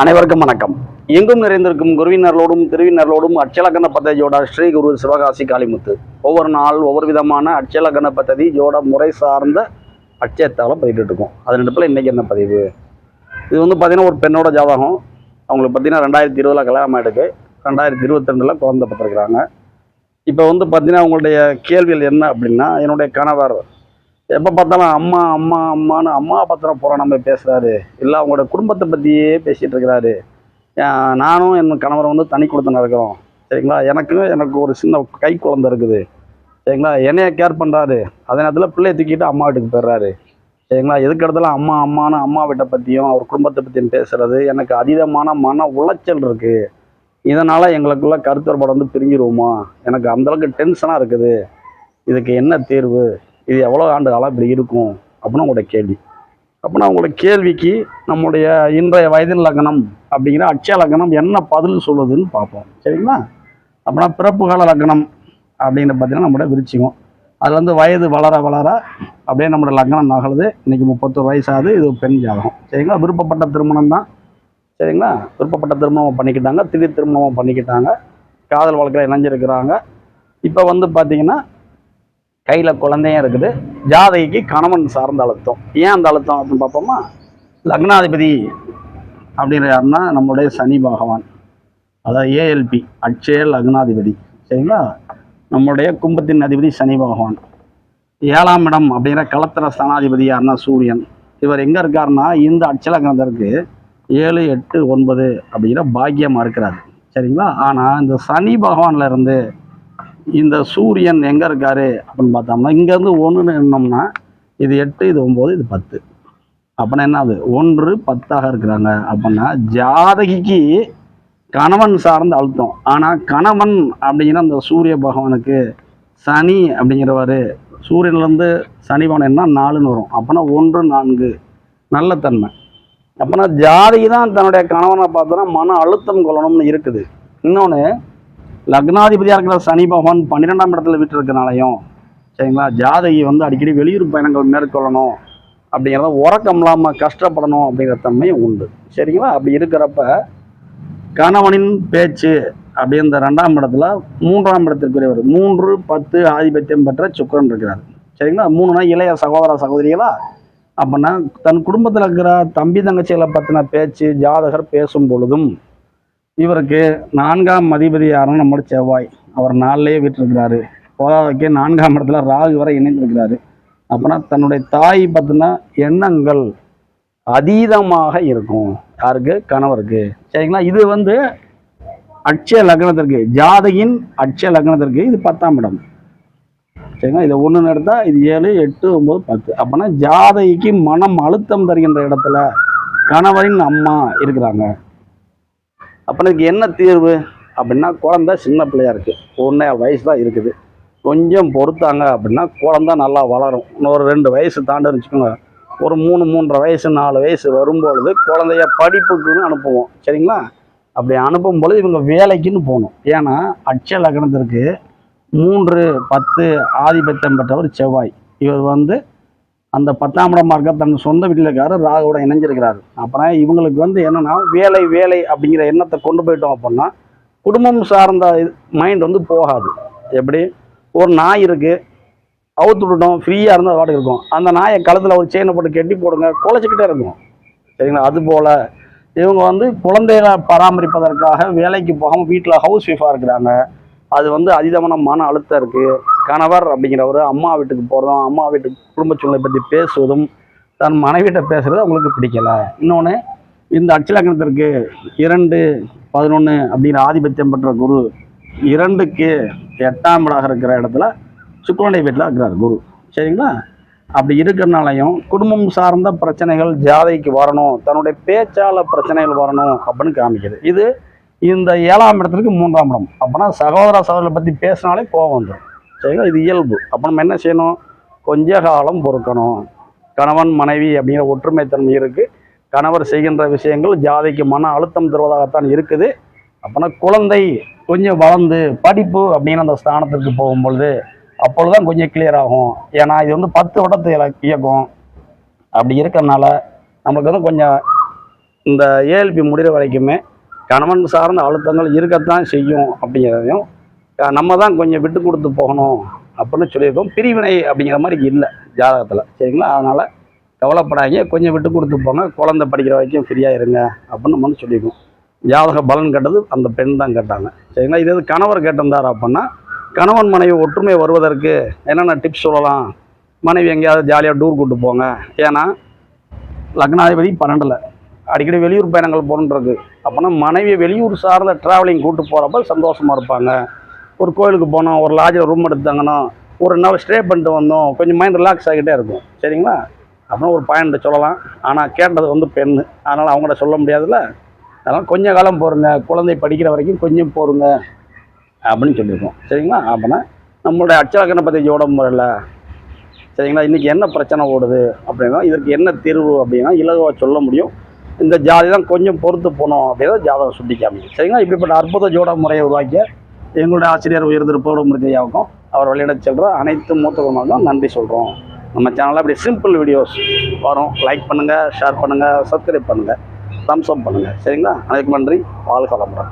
அனைவருக்கும் வணக்கம். எங்கும் நிறைந்திருக்கும் குருவினர்களோடும் திருவினர்களோடும் அட்சலக்கண பத்ததியோட ஸ்ரீ குரு சிவகாசி காளிமுத்து. ஒவ்வொரு நாள் ஒவ்வொரு விதமான அட்சலக்கண பத்ததி ஜோட முறை சார்ந்த அட்சயத்தால் பதிவிட்டு இருக்கோம் அது ரெண்டுப்பில் இன்றைக்கி என்ன பதிவு? இது வந்து பார்த்திங்கன்னா ஒரு பெண்ணோட ஜாதகம். அவங்களுக்கு பார்த்தீங்கன்னா ரெண்டாயிரத்தி இருபதில் கல்யாணம் ஆகிடுக்கு ரெண்டாயிரத்தி இருபத்தி ரெண்டில் குழந்தை பத்திருக்கிறாங்க இப்போ வந்து பார்த்தீங்கன்னா அவங்களுடைய கேள்விகள் என்ன அப்படின்னா என்னுடைய கணவர் எப்போ பார்த்தாலும் அம்மா அம்மா அம்மான்னு அம்மா பத்திரம் போகிற நம்ம பேசுகிறாரு இல்லை அவங்களோட குடும்பத்தை பற்றியே பேசிகிட்டு இருக்கிறாரு. நானும் என் கணவர் வந்து தனி கொடுத்து இருக்கிறோம். சரிங்களா? எனக்கும் எனக்கு ஒரு சின்ன கை குழந்தை இருக்குது. சரிங்களா? என்னைய கேர் பண்ணுறாரு அதே நேரத்தில் பிள்ளையை தூக்கிட்டு அம்மா வீட்டுக்கு போயிடுறாரு. சரிங்களா? எதுக்கு இடத்துல அம்மா அம்மான்னு அம்மா வீட்டை பற்றியும் அவர் குடும்பத்தை பற்றியும் பேசுகிறது எனக்கு அதீதமான மன உளைச்சல் இருக்குது இதனால் எங்களுக்குள்ள கருத்து வந்து பிரிஞ்சிருவோமா? எனக்கு அந்தளவுக்கு டென்ஷனாக இருக்குது. இதுக்கு என்ன தீர்வு? இது எவ்வளோ ஆண்டு காலம் இப்படி இருக்கும் அப்படின்னு உங்களோட கேள்வி. அப்படின்னா உங்களோட கேள்விக்கு நம்முடைய இன்றைய வயதின் லக்னம் அப்படிங்கிற அட்சய லக்னம் என்ன பதில் சொல்லுதுன்னு பார்ப்போம். சரிங்களா? அப்படின்னா பிறப்பு கால லக்னம் அப்படின்னு பார்த்தீங்கன்னா நம்மளோட விரிச்சிக்கும் அதில் வந்து வயது வளர வளர அப்படியே நம்மளோட லக்னம் நகலுது இன்றைக்கி முப்பத்தொரு வயசாகுது இது பெண் ஜாதகம். சரிங்களா? விருப்பப்பட்ட திருமணம் தான். சரிங்களா? விருப்பப்பட்ட திருமணம் பண்ணிக்கிட்டாங்க திடீர் திருமணம் பண்ணிக்கிட்டாங்க. காதல் வாழ்க்கையில் இணைஞ்சிருக்கிறாங்க. இப்போ வந்து பார்த்தீங்கன்னா கையில் குழந்தையும் இருக்குது. ஜாதகிக்கு கணவன் சார்ந்த அழுத்தம். ஏன் அந்த அழுத்தம் அப்படின்னு பார்ப்போமா? லக்னாதிபதி அப்படின்ற யாருன்னா நம்மளுடைய சனி பகவான். அதாவது ஏஎல்பி அட்சய லக்னாதிபதி. சரிங்களா? நம்முடைய கும்பத்தின் அதிபதி சனி பகவான். ஏழாம் இடம் அப்படிங்கிற களத்திர ஸ்தானாதிபதி யாருன்னா சூரியன். இவர் எங்கே இருக்காருன்னா இந்த அட்சலக்னத்திற்கு ஏழு எட்டு ஒன்பது அப்படிங்கிற பாக்கியமாக இருக்கிறார். சரிங்களா? ஆனால் இந்த சனி பகவானில் இருந்து இந்த சூரியன் எங்கே இருக்காரு அப்படின்னு பார்த்தோம்னா இங்கேருந்து ஒன்றுன்னு எண்ணோம்னா இது எட்டு இது ஒம்பது இது பத்து. அப்படின்னா என்ன அது ஒன்று பத்தாக இருக்கிறாங்க. அப்படின்னா ஜாதகிக்கு கணவன் சார்ந்த அழுத்தம். ஆனால் கணவன் அப்படிங்கிற அந்த சூரிய பகவானுக்கு சனி அப்படிங்கிறவாரு சூரியன்லேருந்து சனி பகவான் என்ன? நாலுன்னு வரும். அப்போனா ஒன்று நான்கு. நல்ல தன்மை. அப்போனா ஜாதகி தான் தன்னுடைய கணவனை பார்த்தோன்னா மன அழுத்தம் கொள்ளணும்னு இருக்குது. இன்னொன்று லக்னாதிபதியாக இருக்கிற சனி பகவான் பன்னிரெண்டாம் இடத்துல விட்டுருக்கனாலையும் சரிங்களா ஜாதகி வந்து அடிக்கடி வெளியூர் பயணங்கள் மேற்கொள்ளணும் அப்படிங்கிறத உறக்கம் இல்லாமல் கஷ்டப்படணும் அப்படிங்கிற தன்மையும் உண்டு. சரிங்களா? அப்படி இருக்கிறப்ப கணவனின் பேச்சு அப்படி இந்த ரெண்டாம் இடத்துல மூன்றாம் இடத்திற்குரியவர் மூன்று பத்து ஆதிபத்தியம் பெற்ற சுக்கரன் இருக்கிறார். சரிங்களா? மூணுனா இளைய சகோதர சகோதரிகளா? அப்படின்னா தன் குடும்பத்தில் இருக்கிற தம்பி தங்கச்சிகளை பற்றின பேச்சு ஜாதகர் பேசும் பொழுதும் இவருக்கு நான்காம் அதிபதி யாருன்னு நம்மளோட செவ்வாய். அவர் நாளிலேயே விட்டுருக்கிறாரு போதாதக்கே நான்காம் இடத்துல ராகு வரை இணைந்திருக்கிறாரு. அப்படின்னா தன்னுடைய தாய் பற்றின எண்ணங்கள் அதீதமாக இருக்கும். யாருக்கு? கணவருக்கு. சரிங்களா? இது வந்து அட்சய லக்னத்திற்கு ஜாதகின் அட்சய லக்னத்திற்கு இது பத்தாம் இடம். சரிங்களா? இதை ஒன்று எடுத்தால் இது ஏழு எட்டு ஒம்பது பத்து. அப்போனா ஜாதகிக்கு மனம் அழுத்தம் தருகின்ற இடத்துல கணவரின் அம்மா இருக்கிறாங்க. அப்போ இதுக்கு என்ன தீர்வு? அப்படின்னா குழந்தை சின்ன பிள்ளையா இருக்குது ஒன்றே வயசு தான் இருக்குது. கொஞ்சம் பொறுத்தாங்க அப்படின்னா குழந்தை நல்லா வளரும். இன்னொரு ரெண்டு வயசு தாண்டுன்னு வச்சுக்கோங்க. ஒரு மூணு மூன்றரை வயசு நாலு வயசு வரும்பொழுது குழந்தைய படிப்புக்குன்னு அனுப்புவோம். சரிங்களா? அப்படி அனுப்பும் பொழுது இவங்க வேலைக்குன்னு போகணும். ஏன்னா அட்சய லக்னத்திற்கு மூன்று பத்து ஆதிபத்தியம் பெற்றவர் செவ்வாய். இவர் வந்து அந்த பத்தாம் இடமா இருக்க தன் சொந்த வீட்டில் இருக்காரு ராகுவோட இணைஞ்சிருக்கிறாரு. அப்புறம் இவங்களுக்கு வந்து என்னன்னா வேலை வேலை அப்படிங்கிற எண்ணத்தை கொண்டு போயிட்டோம் அப்படின்னா குடும்பம் சார்ந்த மைண்ட் வந்து போகாது. எப்படி? ஒரு நாய் இருக்கு அவுத்து விட்டுட்டோம் ஃப்ரீயாக இருந்தால் வாடகை இருக்கும். அந்த நாயை கழுத்தில் ஒரு செயினை போட்டு கட்டி போடுங்க குலைச்சிக்கிட்டே இருக்கும். சரிங்களா? அது போல் இவங்க வந்து குழந்தைகளை பராமரிப்பதற்காக வேலைக்கு போகாமல் வீட்டில் ஹவுஸ் ஒய்ஃபாக இருக்கிறாங்க. அது வந்து அதீதமான மன அழுத்தம் இருக்குது கணவர் அப்படிங்கிறவர் அம்மா வீட்டுக்கு போகிறதும் அம்மா வீட்டுக்கு குடும்ப சூழ்நிலை பற்றி பேசுவதும் தன் மனைவிட்ட பேசுகிறது அவங்களுக்கு பிடிக்கல. இன்னொன்று இந்த அச்சலக்கணத்திற்கு இரண்டு பதினொன்று அப்படிங்கிற ஆதிபத்தியம் பெற்ற குரு இரண்டுக்கு எட்டாம் இடாக இருக்கிற இடத்துல சுக்கரனுடைய வீட்டில் இருக்கிறார் குரு. சரிங்களா? அப்படி இருக்கிறனாலையும் குடும்பம் சார்ந்த பிரச்சனைகள் ஜாதைக்கு வரணும் தன்னுடைய பேச்சால் பிரச்சனைகள் வரணும் அப்படின்னு காமிக்குது. இது இந்த ஏழாம் இடத்துக்கு மூன்றாம் இடம். அப்போனா சகோதர சகோதரரை பற்றி பேசினாலே கோபம் வந்துடும் சரிங்களா இது இயல்பு. அப்போ நம்ம என்ன செய்யணும்? கொஞ்ச காலம் பொறுக்கணும். கணவன் மனைவி அப்படிங்கிற ஒற்றுமைத்தன்மை இருக்குது கணவர் செய்கின்ற விஷயங்கள் ஜாதிக்கு மன அழுத்தம் தருவதாகத்தான் இருக்குது. அப்போனா குழந்தை கொஞ்சம் வளர்ந்து படிப்பு அப்படின்னு அந்த ஸ்தானத்திற்கு போகும்பொழுது அப்பொழுதுதான் கொஞ்சம் கிளியர் ஆகும். ஏன்னா இது வந்து பத்து வட்டத்தை இயக்கம். அப்படி இருக்கறனால நம்மளுக்கு வந்து கொஞ்சம் இந்த ஏஎல்பி முடிகிற வரைக்குமே கணவன் சார்ந்த அழுத்தங்கள் இருக்கத்தான் செய்யும் அப்படிங்கிறதையும் நம்ம தான் கொஞ்சம் விட்டு கொடுத்து போகணும் அப்படின்னு சொல்லியிருக்கோம். பிரிவினை அப்படிங்கிற மாதிரி இல்லை ஜாதகத்தில். சரிங்களா? அதனால் கவலைப்படாங்க கொஞ்சம் விட்டு கொடுத்து போங்க. குழந்தை படிக்கிற வரைக்கும் ஃப்ரீயாக இருங்க அப்படின்னு நம்ம வந்து சொல்லியிருக்கோம். ஜாதக பலன் கேட்டது அந்த பெண் தான் கேட்டாங்க. சரிங்களா? இது எது கணவர் கேட்டிருந்தார் அப்படின்னா கணவன் மனைவி ஒற்றுமை வருவதற்கு என்னென்ன டிப்ஸ் சொல்லலாம்? மனைவி எங்கேயாவது ஜாலியாக டூர் கூட்டு போங்க. ஏன்னா லக்னாதிபதி பன்னெண்டில். அடிக்கடி வெளியூர் பயணங்கள் போகணுன்றது. அப்போனா மனைவி வெளியூர் சார்ந்த ட்ராவலிங் கூட்டு போகிறப்ப சந்தோஷமாக இருப்பாங்க. ஒரு கோயிலுக்கு போனோம் ஒரு லாட்ஜில் ரூம் எடுத்து தங்கணும் ஒரு நாள் ஸ்டே பண்ணிட்டு வந்தோம். கொஞ்சம் மைண்ட் ரிலாக்ஸ் ஆகிட்டே இருக்கும். சரிங்களா? அப்படின்னு ஒரு பாயிண்ட் சொல்லலாம். ஆனால் கேட்டது வந்து பெண். அதனால் அவங்கள்ட்ட சொல்ல முடியாதுல்ல. அதனால் கொஞ்ச காலம் போருங்க. குழந்தை படிக்கிற வரைக்கும் கொஞ்சம் போருங்க. அப்படின்னு சொல்லியிருக்கோம். சரிங்களா? அப்படின்னா நம்மளுடைய அச்சலக்கண பற்றி ஜோட முறையில் சரிங்களா? இன்றைக்கி என்ன பிரச்சனை ஓடுது அப்படின்னா இதற்கு என்ன தீர்வு அப்படின்னா இலகுவாக சொல்ல முடியும். இந்த ஜாதி தான் கொஞ்சம் பொறுத்து போகணும் அப்படின்னா ஜாதகம் சுட்டி காமிக்கும் சரிங்களா? இப்படிப்பட்ட அற்புத ஜோட முறையை உருவாக்கிய எங்களுடைய ஆசிரியர் உயர்ந்திருப்போடு முருகையாவுக்கும் அவர் வழியிட செல்கிற அனைத்து மூத்தவர்களுக்கும் நன்றி சொல்கிறோம் நம்ம சேனலில் அப்படி சிம்பிள் வீடியோஸ் வரும். லைக் பண்ணுங்கள் ஷேர் பண்ணுங்கள் சப்ஸ்கிரைப் பண்ணுங்கள் தம்ஸ் அப் பண்ணுங்கள் சரிங்களா? அனைத்து நன்றி. வாழ்க வளமுடன்.